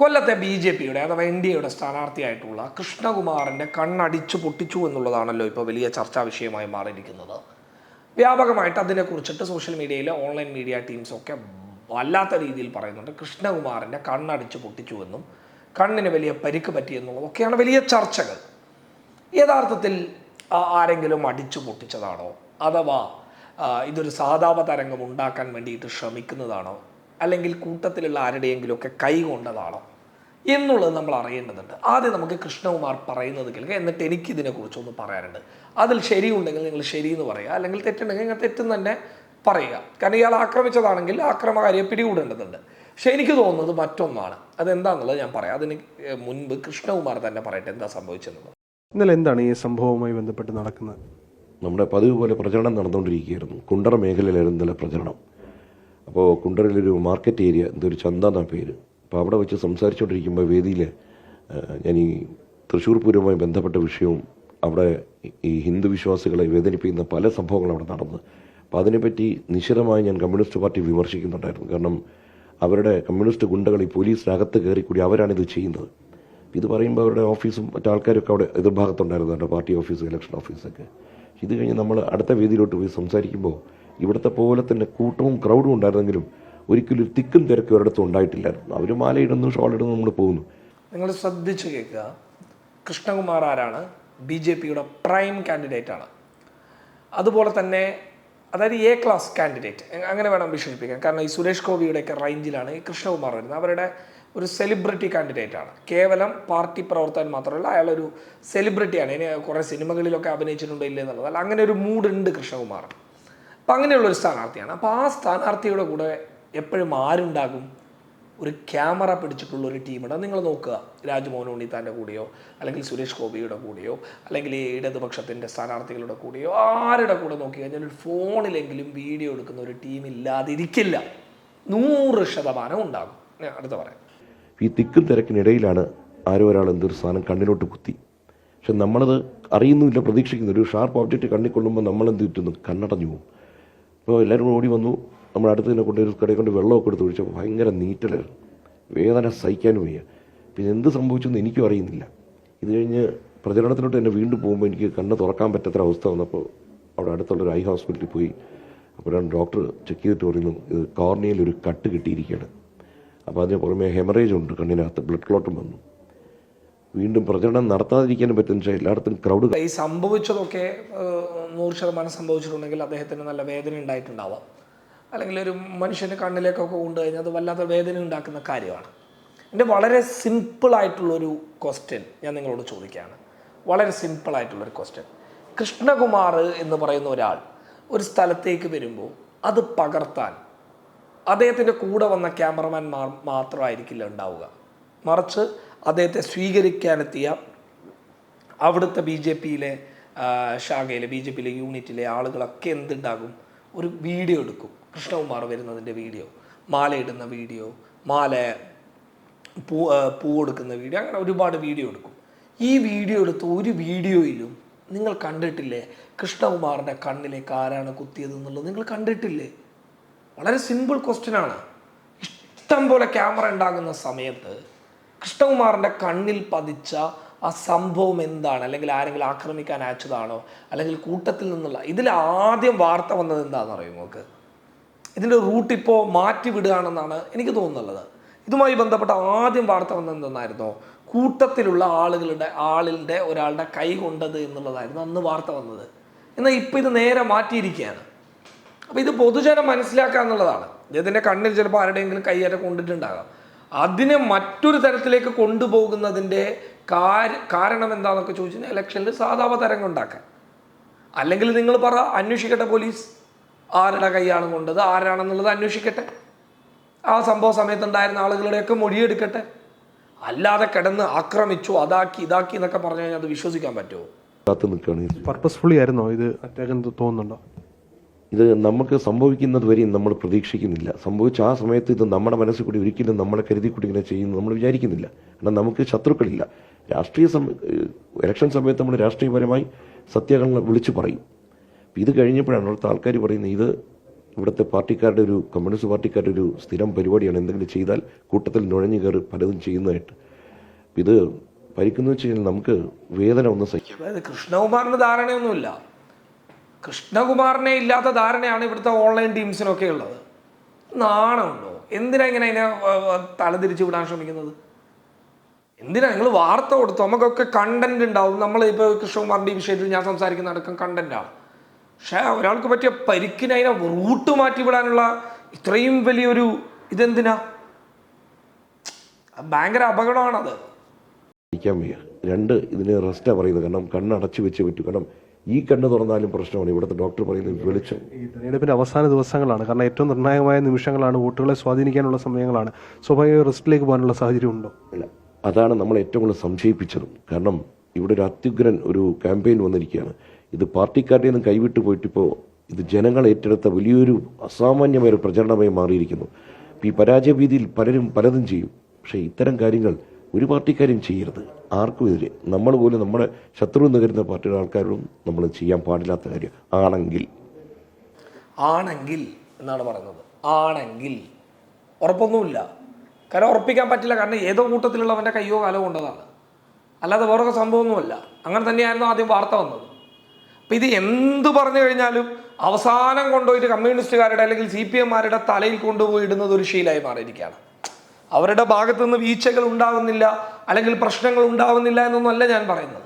കൊല്ലത്തെ B J പിയുടെ അഥവാ എൻ ഡി എയുടെ സ്ഥാനാർത്ഥിയായിട്ടുള്ള കൃഷ്ണകുമാറിന്റെ കണ്ണടിച്ചു പൊട്ടിച്ചു എന്നുള്ളതാണല്ലോ ഇപ്പോൾ വലിയ ചർച്ചാ വിഷയമായി മാറിയിരിക്കുന്നത്. വ്യാപകമായിട്ട് അതിനെക്കുറിച്ചിട്ട് സോഷ്യൽ മീഡിയയിലെ ഓൺലൈൻ മീഡിയ ടീംസൊക്കെ വല്ലാത്ത രീതിയിൽ പറയുന്നുണ്ട്. കൃഷ്ണകുമാറിന്റെ കണ്ണടിച്ചു പൊട്ടിച്ചു എന്നും കണ്ണിന് വലിയ പരിക്ക് പറ്റിയെന്നുള്ളതൊക്കെയാണ് വലിയ ചർച്ചകൾ. യഥാർത്ഥത്തിൽ ആരെങ്കിലും അടിച്ചു പൊട്ടിച്ചതാണോ? അഥവാ ഇതൊരു സഹതാപ തരംഗം ഉണ്ടാക്കാൻ വേണ്ടിയിട്ട് ശ്രമിക്കുന്നതാണോ? അല്ലെങ്കിൽ കൂട്ടത്തിലുള്ള ആരുടെയെങ്കിലുമൊക്കെ കൈ കൊണ്ടതാണോ എന്നുള്ളത് നമ്മൾ അറിയേണ്ടതുണ്ട്. ആദ്യം നമുക്ക് കൃഷ്ണകുമാർ പറയുന്നത് കേൾക്കാം. എന്നിട്ട് എനിക്ക് ഇതിനെക്കുറിച്ചൊന്ന് പറയാനുണ്ട്. അതിൽ ശരിയുണ്ടെങ്കിൽ നിങ്ങൾ ശരി എന്ന് പറയുക. അല്ലെങ്കിൽ തെറ്റുണ്ടെങ്കിൽ നിങ്ങൾ തെറ്റെന്ന് തന്നെ പറയുക. കാരണം ഇയാൾ ആക്രമിച്ചതാണെങ്കിൽ ആക്രമകാരിയെ പിടികൂടേണ്ടതുണ്ട്. പക്ഷെ എനിക്ക് തോന്നുന്നത് മറ്റൊന്നാണ്. അതെന്താണെന്നുള്ളത് ഞാൻ പറയാം. അതിന് മുൻപ് കൃഷ്ണകുമാർ തന്നെ പറയട്ടെ എന്താ സംഭവിച്ചെന്നുള്ളത്. ഇന്നലെ എന്താണ് ഈ സംഭവവുമായി ബന്ധപ്പെട്ട് നടക്കുന്നത്? നമ്മുടെ പതിവ് പോലെ പ്രചരണം നടന്നുകൊണ്ടിരിക്കുകയായിരുന്നു. കുണ്ടറ മേഖലയിലായിരുന്നു ഇന്നലെ പ്രചരണം. അപ്പോൾ കുണ്ടറയിലൊരു മാർക്കറ്റ് ഏരിയ എന്തൊരു ചന്ത എന്നാണ് പേര്. അപ്പോൾ അവിടെ വെച്ച് സംസാരിച്ചുകൊണ്ടിരിക്കുമ്പോൾ വേദിയിൽ ഞാൻ ഈ തൃശ്ശൂർ പൂരവുമായി ബന്ധപ്പെട്ട വിഷയവും അവിടെ ഈ ഹിന്ദു വിശ്വാസികളെ വേദനിപ്പിക്കുന്ന പല സംഭവങ്ങളും അവിടെ നടന്നു. അപ്പോൾ അതിനെപ്പറ്റി നിശിതമായി ഞാൻ കമ്മ്യൂണിസ്റ്റ് പാർട്ടി വിമർശിക്കുന്നുണ്ടായിരുന്നു. കാരണം അവരുടെ കമ്മ്യൂണിസ്റ്റ് ഗുണ്ടകൾ ഈ പോലീസിനകത്ത് കയറിക്കൂടി അവരാണിത് ചെയ്യുന്നത്. ഇത് പറയുമ്പോൾ അവരുടെ ഓഫീസും മറ്റാൾക്കാരൊക്കെ അവിടെ എതിർഭാഗത്തുണ്ടായിരുന്നു അവരുടെ പാർട്ടി ഓഫീസ് ഇലക്ഷൻ ഓഫീസൊക്കെ. ഇത് കഴിഞ്ഞ് നമ്മൾ അടുത്ത വേദിയിലോട്ട് പോയി സംസാരിക്കുമ്പോൾ ഇവിടുത്തെ പോലെ തന്നെ കൂട്ടവും ക്രൗഡും ഉണ്ടായിരുന്നെങ്കിലും ഒരിക്കലും ഒരു തിക്കും തിരക്കും ഒരിടത്തും ഉണ്ടായിട്ടില്ലായിരുന്നു. അവർ മാലയിടുന്നു ഷോളിടുന്നു നമ്മൾ പോകുന്നു. നിങ്ങൾ ശ്രദ്ധിച്ച് കേൾക്കുക. കൃഷ്ണകുമാർ ആരാണ്? ബി ജെ പിയുടെ പ്രൈം കാൻഡിഡേറ്റ് ആണ്. അതുപോലെ തന്നെ അതായത് എ ക്ലാസ് കാൻഡിഡേറ്റ് അങ്ങനെ വേണം വിശേഷിപ്പിക്കാൻ. കാരണം ഈ സുരേഷ് ഗോപിയുടെയൊക്കെ റേഞ്ചിലാണ് ഈ കൃഷ്ണകുമാർ വരുന്നത്. അവരുടെ ഒരു സെലിബ്രിറ്റി കാൻഡിഡേറ്റ് ആണ്. കേവലം പാർട്ടി പ്രവർത്തകൻ മാത്രമല്ല അയാളൊരു സെലിബ്രിറ്റിയാണ് ഇനി കുറേ സിനിമകളിലൊക്കെ അഭിനയിച്ചിട്ടുണ്ടോ ഇല്ലേ എന്നുള്ളത് അല്ല അങ്ങനെ ഒരു മൂഡ് ഉണ്ട് കൃഷ്ണകുമാർ. അപ്പം അങ്ങനെയുള്ള ഒരു സ്ഥാനാർത്ഥിയാണ്. അപ്പോൾ ആ സ്ഥാനാർത്ഥിയുടെ കൂടെ എപ്പോഴും ആരുണ്ടാകും? ഒരു ക്യാമറ പിടിച്ചിട്ടുള്ള ഒരു ടീമുണ്ട്. നിങ്ങൾ നോക്കുക. രാജ്മോഹൻ ഉണ്ണിത്താന്റെ കൂടെയോ അല്ലെങ്കിൽ സുരേഷ് ഗോപിയുടെ കൂടെയോ അല്ലെങ്കിൽ ഇടതുപക്ഷത്തിന്റെ സ്ഥാനാർത്ഥികളുടെ കൂടെയോ ആരുടെ കൂടെ നോക്കി കഴിഞ്ഞാൽ ഒരു ഫോണിലെങ്കിലും വീഡിയോ എടുക്കുന്ന ഒരു ടീം ഇല്ലാതിരിക്കില്ല. നൂറ് ശതമാനം ഉണ്ടാകും. ഞാൻ അടുത്ത പറയാം. ഈ തിക്കും തിരക്കിനിടയിലാണ് ആരോ ഒരാൾ എന്തൊരു സാധനം കണ്ണിലോട്ട് കുത്തി. പക്ഷെ നമ്മളത് അറിയുന്നുമില്ല പ്രതീക്ഷിക്കുന്നു ഒരു ഷാർപ്പ് ഓബ്ജക്റ്റ് കണ്ണിക്കൊള്ളുമ്പോൾ നമ്മളെന്ത് കിട്ടുന്നു? കണ്ണടഞ്ഞു പോകും. അപ്പോൾ എല്ലാവരും ഓടി വന്നു. നമ്മുടെ അടുത്ത് തന്നെ കൊണ്ട് ഒരു കടയിൽ കൊണ്ട് വെള്ളമൊക്കെ എടുത്ത് ഒഴിച്ചപ്പോൾ ഭയങ്കര നീറ്റലായിരുന്നു വേദന സഹിക്കാനും വയ്യ. പിന്നെ എന്ത് സംഭവിച്ചെന്ന് എനിക്കും അറിയുന്നില്ല. ഇത് കഴിഞ്ഞ് പ്രചരണത്തിലോട്ട് തന്നെ വീണ്ടും പോകുമ്പോൾ എനിക്ക് കണ്ണ് തുറക്കാൻ പറ്റാത്ത അവസ്ഥ വന്നപ്പോൾ അവിടെ അടുത്തുള്ളൊരു ഐ ഹോസ്പിറ്റലിൽ പോയി. അപ്പോഴാണ് ഡോക്ടർ ചെക്ക് ചെയ്തിട്ട് പറയുന്നു ഇത് കോർണിയയിൽ ഒരു കട്ട് കിട്ടിയിരിക്കുകയാണ്. അപ്പോൾ അതിന് പുറമേ ഹെമറേജ് ഉണ്ട് കണ്ണിനകത്ത് ബ്ലഡ് ക്ലോട്ടും വന്നു. വീണ്ടും പ്രചരണം നടത്താതിരിക്കാനും പറ്റുന്ന എല്ലായിടത്തും ക്രൗഡ് ഈ സംഭവിച്ചതൊക്കെ നൂറ് ശതമാനം സംഭവിച്ചിട്ടുണ്ടെങ്കിൽ അദ്ദേഹത്തിന് നല്ല വേദന ഉണ്ടായിട്ടുണ്ടാവാം. അല്ലെങ്കിൽ ഒരു മനുഷ്യന്റെ കണ്ണിലേക്കൊക്കെ കൊണ്ടുകഴിഞ്ഞാൽ അത് വല്ലാത്ത വേദന ഉണ്ടാക്കുന്ന കാര്യമാണ്. എന്റെ വളരെ സിമ്പിളായിട്ടുള്ളൊരു ക്വസ്റ്റ്യൻ ഞാൻ നിങ്ങളോട് ചോദിക്കുകയാണ്. വളരെ സിമ്പിളായിട്ടുള്ളൊരു ക്വസ്റ്റ്യൻ കൃഷ്ണകുമാർ എന്ന് പറയുന്ന ഒരാൾ ഒരു സ്ഥലത്തേക്ക് വരുമ്പോൾ അത് പകർത്താൻ അദ്ദേഹത്തിന്റെ കൂടെ വന്ന ക്യാമറമാൻ മാത്രമായിരിക്കില്ല ഉണ്ടാവുക. മറിച്ച് അദ്ദേഹത്തെ സ്വീകരിക്കാനെത്തിയ അവിടുത്തെ ബി ജെ പിയിലെ ശാഖയിലെ ബി ജെ പിയിലെ യൂണിറ്റിലെ ആളുകളൊക്കെ എന്തുണ്ടാകും? ഒരു വീഡിയോ എടുക്കും. കൃഷ്ണകുമാർ വരുന്നതിന്റെ വീഡിയോ മാലയിടുന്ന വീഡിയോ മാല പൂ പൂ കൊടുക്കുന്ന വീഡിയോ അങ്ങനെ ഒരുപാട് വീഡിയോ എടുക്കും. ഈ വീഡിയോ എടുത്ത ഒരു വീഡിയോയിലും നിങ്ങൾ കണ്ടിട്ടില്ലേ? കൃഷ്ണകുമാറിന്റെ കണ്ണിലേക്ക് ആരാണ് കുത്തിയത് എന്നുള്ളത് നിങ്ങൾ കണ്ടിട്ടില്ലേ? വളരെ സിമ്പിൾ ക്വസ്റ്റ്യൻ ആണ്. ഇഷ്ടം പോലെ ക്യാമറ ഉണ്ടാകുന്ന സമയത്ത് കൃഷ്ണകുമാറിന്റെ കണ്ണിൽ പതിച്ച ആ സംഭവം എന്താണ്? അല്ലെങ്കിൽ ആരെങ്കിലും ആക്രമിക്കാൻ അയച്ചതാണോ? അല്ലെങ്കിൽ കൂട്ടത്തിൽ നിന്നുള്ള ഇതിൽ ആദ്യം വാർത്ത വന്നത് എന്താണെന്ന് അറിയും നിങ്ങൾക്ക്? ഇതിന്റെ റൂട്ട് ഇപ്പോൾ മാറ്റി വിടുകയാണെന്നാണ് എനിക്ക് തോന്നുന്നുള്ളത്. ഇതുമായി ബന്ധപ്പെട്ട ആദ്യം വാർത്ത വന്നത് എന്തെന്നായിരുന്നോ? കൂട്ടത്തിലുള്ള ആളുകളുടെ ആളിന്റെ ഒരാളുടെ കൈ കൊണ്ടത് എന്നുള്ളതായിരുന്നു അന്ന് വാർത്ത വന്നത്. എന്നാൽ ഇപ്പം ഇത് നേരെ മാറ്റിയിരിക്കുകയാണ്. അപ്പോൾ ഇത് പൊതുജനം മനസ്സിലാക്കുക എന്നുള്ളതാണ്. ഇതിന്റെ കണ്ണിൽ ചിലപ്പോൾ ആരുടെയെങ്കിലും കൈയേറ്റം കൊണ്ടിട്ടുണ്ടാകാം. അതിനെ മറ്റൊരു തരത്തിലേക്ക് കൊണ്ടുപോകുന്നതിന്റെ കാര- കാരണം എന്താണെന്നൊക്കെ ചോദിച്ചാൽ ഇലക്ഷനിൽ സാധാവ തരംഗം ഉണ്ടാക്കാൻ. അല്ലെങ്കിൽ നിങ്ങൾ പറ അന്വേഷിക്കട്ടെ പോലീസ്. ആരുടെ കൈയാണ് കൊണ്ടത് ആരാണെന്നുള്ളത് അന്വേഷിക്കട്ടെ. ആ സംഭവ സമയത്തുണ്ടായിരുന്ന ആളുകളുടെയൊക്കെ മൊഴിയെടുക്കട്ടെ. അല്ലാതെ കിടന്ന് ആക്രമിച്ചു അതാക്കി ഇതാക്കി എന്നൊക്കെ പറഞ്ഞു കഴിഞ്ഞാൽ അത് വിശ്വസിക്കാൻ പറ്റുമോ? പർപ്പസ്ഫുള്ളി ആയിരുന്നോ ഇത്? അറ്റാക്ക് തോന്നുന്നുണ്ടോ? ഇത് നമുക്ക് സംഭവിക്കുന്നത് വരെയും നമ്മൾ പ്രതീക്ഷിക്കുന്നില്ല. സംഭവിച്ച ആ സമയത്ത് ഇത് നമ്മുടെ മനസ്സിൽ കൂടി ഒരിക്കലും നമ്മളെ കരുതി കൂടി ഇങ്ങനെ ചെയ്യുന്നു നമ്മൾ വിചാരിക്കുന്നില്ല. കാരണം നമുക്ക് ശത്രുക്കളില്ല. രാഷ്ട്രീയ സമ ഇലക്ഷൻ സമയത്ത് നമ്മൾ രാഷ്ട്രീയപരമായി സത്യാഗ്രഹങ്ങൾ വിളിച്ചു പറയും. ഇത് കഴിഞ്ഞപ്പോഴാണ് അവിടുത്തെ ആൾക്കാർ പറയുന്നത് ഇത് ഇവിടുത്തെ പാർട്ടിക്കാരുടെ ഒരു കമ്മ്യൂണിസ്റ്റ് പാർട്ടിക്കാരുടെ ഒരു സ്ഥിരം പരിപാടിയാണ്. എന്തെങ്കിലും ചെയ്താൽ കൂട്ടത്തിൽ നുഴഞ്ഞു കയറി പലതും ചെയ്യുന്നതായിട്ട്. ഇത് പരിക്കുന്നു വെച്ച് കഴിഞ്ഞാൽ നമുക്ക് വേദന ഒന്ന് സഹിക്കാം. അതായത് കൃഷ്ണകുമാറിന് ധാരണയൊന്നുമില്ല. കൃഷ്ണകുമാറിനെ ഇല്ലാത്ത ധാരണയാണ് ഇവിടുത്തെ ഓൺലൈൻ ടീംസിനൊക്കെ ഉള്ളത്. നാണമുണ്ടോ? എന്തിനാ ഇങ്ങനെ അതിനെ തലതിരിച്ച് വിടാൻ ശ്രമിക്കുന്നത്? എന്തിനാ നിങ്ങൾ വാർത്ത കൊടുത്തു? നമുക്കൊക്കെ കണ്ടന്റ് ഉണ്ടാവും. നമ്മൾ ഇപ്പോൾ കൃഷ്ണകുമാറിന്റെ ഈ വിഷയത്തിൽ ഞാൻ സംസാരിക്കുന്ന അടക്കം കണ്ടന്റാണ് പക്ഷേ ഒരാൾക്ക് പറ്റിയ പരിക്കിന് അതിനെ റൂട്ട് മാറ്റി വിടാനുള്ള ഇത്രയും വലിയൊരു ഇതെന്തിനാ? ഭയങ്കര അപകടമാണത്. രണ്ട് ഇതിന് റെസ്റ്റാണ് പറയുന്നത്. കാരണം കണ്ണടച്ചു വെച്ച് പറ്റും. കാരണം ഈ കണ്ണ് തുറന്നാലും പ്രശ്നമാണ്. ഇവിടുത്തെ ഡോക്ടർ പറയുന്നത് വെളിച്ചം. ഈ തെരഞ്ഞെടുപ്പിന്റെ അവസാന ദിവസങ്ങളാണ്. കാരണം ഏറ്റവും നിർണായകമായ നിമിഷങ്ങളാണ്. വോട്ടുകളെ സ്വാധീനിക്കാനുള്ള സമയങ്ങളാണ്. സ്വാഭാവിക റിസ്റ്റിലേക്ക് പോകാനുള്ള സാഹചര്യം ഉണ്ടോ? അല്ല അതാണ് നമ്മൾ ഏറ്റവും കൂടുതൽ സംശയിപ്പിച്ചതും. കാരണം ഇവിടെ ഒരു അത്യുഗ്രൻ ഒരു ക്യാമ്പയിൻ വന്നിരിക്കുകയാണ്. ഇത് പാർട്ടിക്കാരുടെ നിന്ന് കൈവിട്ട് പോയിട്ടിപ്പോൾ ഇത് ജനങ്ങൾ ഏറ്റെടുത്ത വലിയൊരു അസാമാന്യമായ ഒരു പ്രചരണമായി മാറിയിരിക്കുന്നു. ഈ പരാജയ ഭീതിയിൽ പലരും പലതും ചെയ്യും. പക്ഷേ ഇത്തരം കാര്യങ്ങൾ ഒരു പാർട്ടിക്കാരും ചെയ്യരുത്. ആർക്കും എതിരെ. നമ്മൾ പോലും നമ്മുടെ ശത്രു എന്ന് കരുതുന്ന പാർട്ടിയുടെ ആൾക്കാരോടും നമ്മൾ ചെയ്യാൻ പാടില്ലാത്ത കാര്യം ആണെങ്കിൽ. ആണെങ്കിൽ എന്നാണ് പറയുന്നത്. ആണെങ്കിൽ. ഉറപ്പൊന്നുമില്ല. കാരണം ഉറപ്പിക്കാൻ പറ്റില്ല. കാരണം ഏതോ കൂട്ടത്തിലുള്ളവന്റെ കയ്യോ കാലോ കൊണ്ടതാണ്. അല്ലാതെ വേറൊക്കെ സംഭവമൊന്നുമല്ല. അങ്ങനെ തന്നെയായിരുന്നു ആദ്യം വാർത്ത വന്നത്. അപ്പം ഇത് എന്ത് പറഞ്ഞു കഴിഞ്ഞാലും അവസാനം കൊണ്ടുപോയിട്ട് കമ്മ്യൂണിസ്റ്റുകാരുടെ അല്ലെങ്കിൽ സി പി എമ്മാരുടെ തലയിൽ കൊണ്ടുപോയി ഇടുന്നത് ഒരു ശീലമായി മാറിയിരിക്കുകയാണ്. അവരുടെ ഭാഗത്തു നിന്ന് വീഴ്ചകൾ ഉണ്ടാകുന്നില്ല അല്ലെങ്കിൽ പ്രശ്നങ്ങൾ ഉണ്ടാകുന്നില്ല എന്നൊന്നുമല്ല ഞാൻ പറയുന്നത്.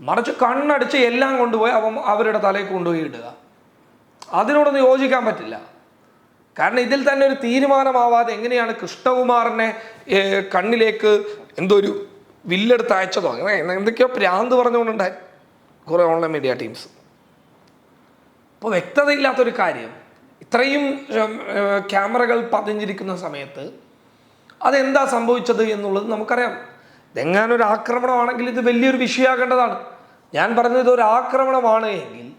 മറിച്ച് കണ്ണടിച്ച് എല്ലാം കൊണ്ടുപോയി അവ അവരുടെ തലയിൽ കൊണ്ടുപോയി ഇടുക. അതിനോടൊന്നും യോജിക്കാൻ പറ്റില്ല. കാരണം ഇതിൽ തന്നെ ഒരു തീരുമാനമാവാതെ എങ്ങനെയാണ് കൃഷ്ണകുമാറിനെ കണ്ണിലേക്ക് എന്തോ ഒരു വില്ലെടുത്ത് അയച്ചതോ? അങ്ങനെ എന്തൊക്കെയോ പ്രാന്ത് പറഞ്ഞുകൊണ്ടുണ്ടായി കുറേ ഓൺലൈൻ മീഡിയ ടീംസ് അപ്പോൾ വ്യക്തതയില്ലാത്തൊരു കാര്യം. ഇത്രയും ക്യാമറകൾ പതിഞ്ഞിരിക്കുന്ന സമയത്ത് അതെന്താ സംഭവിച്ചത് എന്നുള്ളത് നമുക്കറിയാം. ഇതെങ്ങാനും ഒരു ആക്രമണമാണെങ്കിൽ ഇത് വലിയൊരു വിഷയമാകേണ്ടതാണ് ഞാൻ പറഞ്ഞത് ഇതൊരു ആക്രമണമാണ് എങ്കിൽ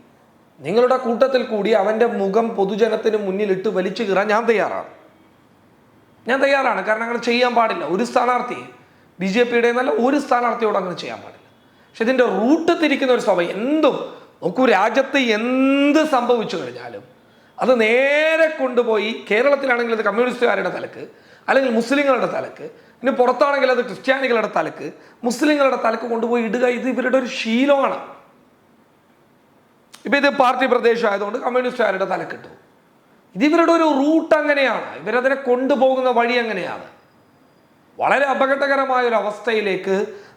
നിങ്ങളുടെ കൂട്ടത്തിൽ കൂടി അവന്റെ മുഖം പൊതുജനത്തിന് മുന്നിലിട്ട് വലിച്ചു കീറാൻ ഞാൻ തയ്യാറാണ്. ഞാൻ തയ്യാറാണ്. കാരണം അങ്ങനെ ചെയ്യാൻ പാടില്ല. ഒരു സ്ഥാനാർത്ഥി ബി ജെ പിയുടെ എന്നല്ല ഒരു സ്ഥാനാർത്ഥിയോട് അങ്ങനെ ചെയ്യാൻ പാടില്ല. പക്ഷെ ഇതിന്റെ റൂട്ട് തിരിക്കുന്ന ഒരു സ്വഭാവം എന്തും നോക്കൂ രാജ്യത്ത് എന്ത് സംഭവിച്ചു കഴിഞ്ഞാലും അത് നേരെ കൊണ്ടുപോയി കേരളത്തിലാണെങ്കിൽ അത് കമ്മ്യൂണിസ്റ്റുകാരുടെ തലക്ക് അല്ലെങ്കിൽ മുസ്ലിങ്ങളുടെ തലക്ക് ഇനി പുറത്താണെങ്കിൽ അത് ക്രിസ്ത്യാനികളുടെ തലക്ക് മുസ്ലിങ്ങളുടെ തലക്ക് കൊണ്ടുപോയി ഇടുക ഇത് ഇവരുടെ ഒരു ശീലമാണ്. ഇപ്പൊ ഇത് പാർട്ടി പ്രദേശം ആയതുകൊണ്ട് കമ്മ്യൂണിസ്റ്റുകാരുടെ തലക്കിട്ടു ഇത് ഇവരുടെ ഒരു റൂട്ട് അങ്ങനെയാണ്. ഇവരതിനെ കൊണ്ടുപോകുന്ന വഴി അങ്ങനെയാണ് വളരെ അപകടകരമായ ഒരു അവസ്ഥയിലേക്ക്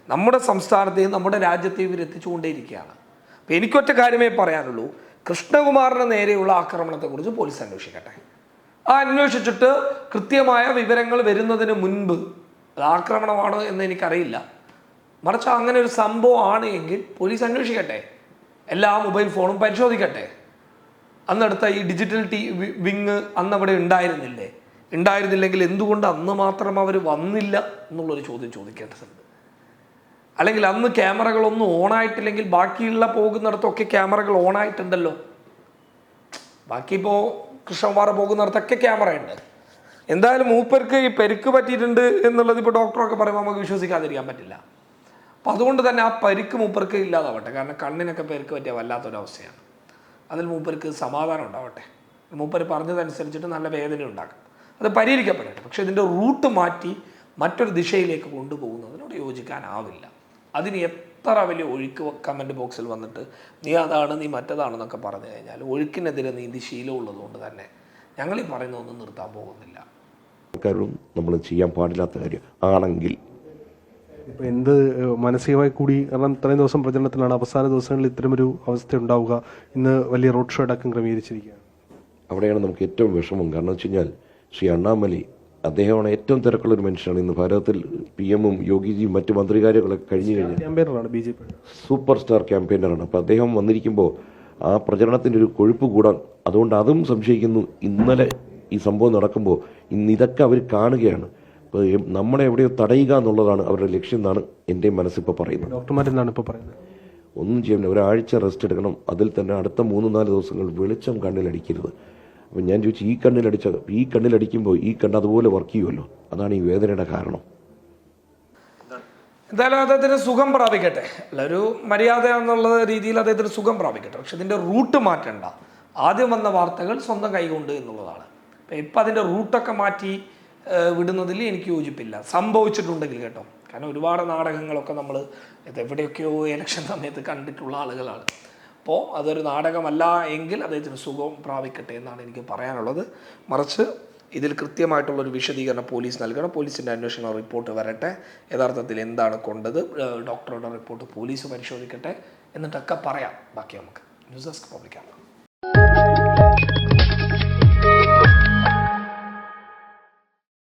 നമ്മുടെ സംസ്ഥാനത്തെയും നമ്മുടെ രാജ്യത്തെയും ഇവർ എത്തിച്ചുകൊണ്ടേയിരിക്കുകയാണ്. അപ്പം എനിക്കൊറ്റ കാര്യമേ പറയാനുള്ളൂ. കൃഷ്ണകുമാറിന് നേരെയുള്ള ആക്രമണത്തെക്കുറിച്ച് പോലീസ് അന്വേഷിക്കട്ടെ. അന്വേഷിച്ചിട്ട് കൃത്യമായ വിവരങ്ങൾ വരുന്നതിന് മുൻപ് അത് ആക്രമണമാണ് എന്ന് എനിക്കറിയില്ല. മറിച്ച് അങ്ങനെ ഒരു സംഭവമാണ് എങ്കിൽ പോലീസ് അന്വേഷിക്കട്ടെ. എല്ലാ മൊബൈൽ ഫോണും പരിശോധിക്കട്ടെ. അന്നെടുത്ത ഈ ഡിജിറ്റൽ ടി വിങ് അന്ന് അവിടെ ഉണ്ടായിരുന്നില്ലേ? ഉണ്ടായിരുന്നില്ലെങ്കിൽ എന്തുകൊണ്ട് അന്ന് മാത്രം അവർ വന്നില്ല എന്നുള്ളൊരു ചോദ്യം ചോദിക്കേണ്ടതുണ്ട്. അല്ലെങ്കിൽ അന്ന് ക്യാമറകളൊന്നും ഓണായിട്ടില്ലെങ്കിൽ ബാക്കിയുള്ള പോകുന്നിടത്തൊക്കെ ക്യാമറകൾ ഓണായിട്ടുണ്ടല്ലോ. ബാക്കി ഇപ്പോൾ കൃഷ്ണകുമാർ പോകുന്നിടത്തൊക്കെ ക്യാമറ ഉണ്ട്. എന്തായാലും മൂപ്പർക്ക് ഈ പെരുക്ക് പറ്റിയിട്ടുണ്ട് എന്നുള്ളത് ഇപ്പോൾ ഡോക്ടറൊക്കെ പറയുമ്പോൾ നമുക്ക് വിശ്വസിക്കാതിരിക്കാൻ പറ്റില്ല. അപ്പം അതുകൊണ്ട് തന്നെ ആ പരിക്ക് മൂപ്പർക്ക് ഇല്ലാതാവട്ടെ. കാരണം കണ്ണിനൊക്കെ പെരുക്ക് പറ്റിയ വല്ലാത്തൊരവസ്ഥയാണ്. അതിൽ മൂപ്പർക്ക് സമാധാനം ഉണ്ടാവട്ടെ. മൂപ്പർ പറഞ്ഞതനുസരിച്ചിട്ട് നല്ല വേദന ഉണ്ടാക്കും. അത് പരിഹരിക്കപ്പെടട്ടെ. പക്ഷേ ഇതിന്റെ റൂട്ട് മാറ്റി മറ്റൊരു ദിശയിലേക്ക് കൊണ്ടുപോകുന്നതിനോട് യോജിക്കാനാവില്ല. അതിന് എത്ര വലിയ ഒഴുക്ക് കമന്റ് ബോക്സിൽ വന്നിട്ട് നീ അതാണ് നീ മറ്റതാണെന്നൊക്കെ പറഞ്ഞു കഴിഞ്ഞാൽ ഒഴുക്കിനെതിരെ നീന്തി ശീലമുള്ളതുകൊണ്ട് തന്നെ ഞങ്ങൾ ഈ പറയുന്നതൊന്നും നിർത്താൻ പോകുന്നില്ല. ആൾക്കാരും നമ്മൾ ചെയ്യാൻ പാടില്ലാത്ത കാര്യം ആണെങ്കിൽ. ഇപ്പം എന്ത് മാനസികമായി കൂടി കാരണം ഇത്രയും ദിവസം പ്രചരണത്തിലാണ് അവസാന ദിവസങ്ങളിൽ ഇത്തരമൊരു അവസ്ഥ ഉണ്ടാവുക. ഇന്ന് വലിയ റോഡ് ഷോ അടക്കം ക്രമീകരിച്ചിരിക്കുകയാണ്. അവിടെയാണ് നമുക്ക് ഏറ്റവും വിഷമം. കാരണം വെച്ച് കഴിഞ്ഞാൽ ശ്രീ അണ്ണാമലൈ അദ്ദേഹമാണ് ഏറ്റവും തിരക്കുള്ള ഒരു മനുഷ്യനാണ്. ഇന്ന് ഭാരതത്തിൽ പി എമ്മും യോഗിജിയും മറ്റു മന്ത്രികാര്യങ്ങളൊക്കെ കഴിഞ്ഞു കഴിഞ്ഞാൽ സൂപ്പർ സ്റ്റാർ ക്യാമ്പയിനറാണ്. അപ്പോൾ അദ്ദേഹം വന്നിരിക്കുമ്പോൾ ആ പ്രചരണത്തിന്റെ ഒരു കൊഴുപ്പ് കൂടാൻ അതുകൊണ്ട് അതും സംശയിക്കുന്നു. ഇന്നലെ ഈ സംഭവം നടക്കുമ്പോൾ ഇന്ന് ഇതൊക്കെ അവർ കാണുകയാണ്. അപ്പോൾ നമ്മളെ എവിടെയോ തടയുക എന്നുള്ളതാണ് അവരുടെ ലക്ഷ്യം എന്നാണ് എന്റെ മനസ്സിപ്പോൾ പറയുന്നത്. ഡോക്ടർമാരെന്താണ് ഇപ്പോൾ പറയുന്നത്? ഒന്നും ചെയ്യണ്ട ഒരാഴ്ച റെസ്റ്റ് എടുക്കണം. അതിൽ തന്നെ അടുത്ത മൂന്ന് നാല് ദിവസങ്ങൾ വെളിച്ചം കണ്ണിലടിക്കരുത്. അപ്പം ഞാൻ ചോദിച്ചു ഈ കണ്ണിലടിച്ചത് ഈ കണ്ണിലടിക്കുമ്പോൾ ഈ കണ്ണ് അതുപോലെ വർക്ക് ചെയ്യുമല്ലോ. അതാണ് ഈ വേദനയുടെ കാരണം. എന്തായാലും അദ്ദേഹത്തിന് സുഖം പ്രാപിക്കട്ടെ. അല്ല ഒരു മര്യാദ എന്നുള്ള രീതിയിൽ അദ്ദേഹത്തിന് സുഖം പ്രാപിക്കട്ടെ. പക്ഷെ ഇതിന്റെ റൂട്ട് മാറ്റണ്ട. ആദ്യം വന്ന വാർത്തകൾ സ്വന്തം കൈകൊണ്ട് എന്നുള്ളതാണ്. ഇപ്പം അതിന്റെ റൂട്ടൊക്കെ മാറ്റി വിടുന്നതിൽ എനിക്ക് യോജിപ്പില്ല. സംഭവിച്ചിട്ടുണ്ടെങ്കിൽ കേട്ടോ. കാരണം ഒരുപാട് നാടകങ്ങളൊക്കെ നമ്മൾ എവിടെയൊക്കെയോ ഇലക്ഷൻ സമയത്ത് കണ്ടിട്ടുള്ള ആളുകളാണ്. അപ്പോൾ അതൊരു നാടകമല്ല എങ്കിൽ അദ്ദേഹത്തിന് സുഖം പ്രാപിക്കട്ടെ എന്നാണ് എനിക്ക് പറയാനുള്ളത്. മറിച്ച് ഇതിൽ കൃത്യമായിട്ടുള്ളൊരു വിശദീകരണം പോലീസ് നൽകണം. പോലീസിന്റെ അന്വേഷണ റിപ്പോർട്ട് വരട്ടെ. യഥാർത്ഥത്തിൽ എന്താണ് കൊണ്ടത്? ഡോക്ടറുടെ റിപ്പോർട്ട് പോലീസ് പരിശോധിക്കട്ടെ. എന്നിട്ടൊക്കെ പറയാം. ബാക്കി നമുക്ക് ന്യൂസ് ഡെസ്ക് പബ്ലിക്കാണ്